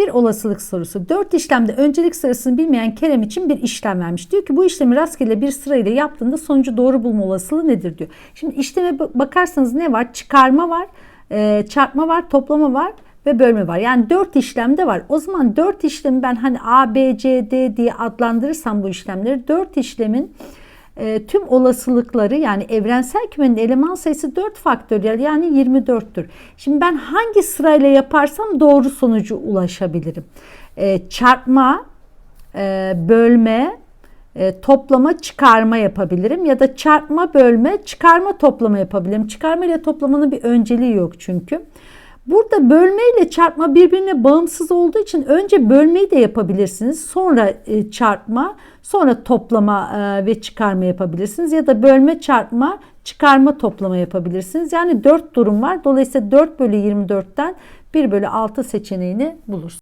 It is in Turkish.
Bir olasılık sorusu. 4 işlemde öncelik sırasını bilmeyen Kerem için bir işlem vermiş. Diyor ki bu işlemi rastgele bir sırayla yaptığında sonucu doğru bulma olasılığı nedir diyor. Şimdi işleme ba- bakarsanız ne var? Çıkarma var, e, çarpma var, toplama var ve bölme var. Yani 4 işlemde var. O zaman 4 işlemi ben hani A, B, C, D diye adlandırırsam bu işlemleri 4 işlemin e, tüm olasılıkları yani evrensel kümenin eleman sayısı 4 faktöriyel yani 24'tür. Şimdi ben hangi sırayla yaparsam doğru sonucu ulaşabilirim. E, çarpma, e, bölme, e, toplama, çıkarma yapabilirim ya da çarpma, bölme, çıkarma, toplama yapabilirim. Çıkarma ile toplamanın bir önceliği yok çünkü. Burada bölme ile çarpma birbirine bağımsız olduğu için önce bölmeyi de yapabilirsiniz. Sonra e, çarpma, sonra toplama e, ve çıkarma yapabilirsiniz. Ya da bölme, çarpma, çıkarma, toplama yapabilirsiniz. Yani 4 durum var. Dolayısıyla 4 bölü 24'ten 1 bölü 6 seçeneğini bulursunuz.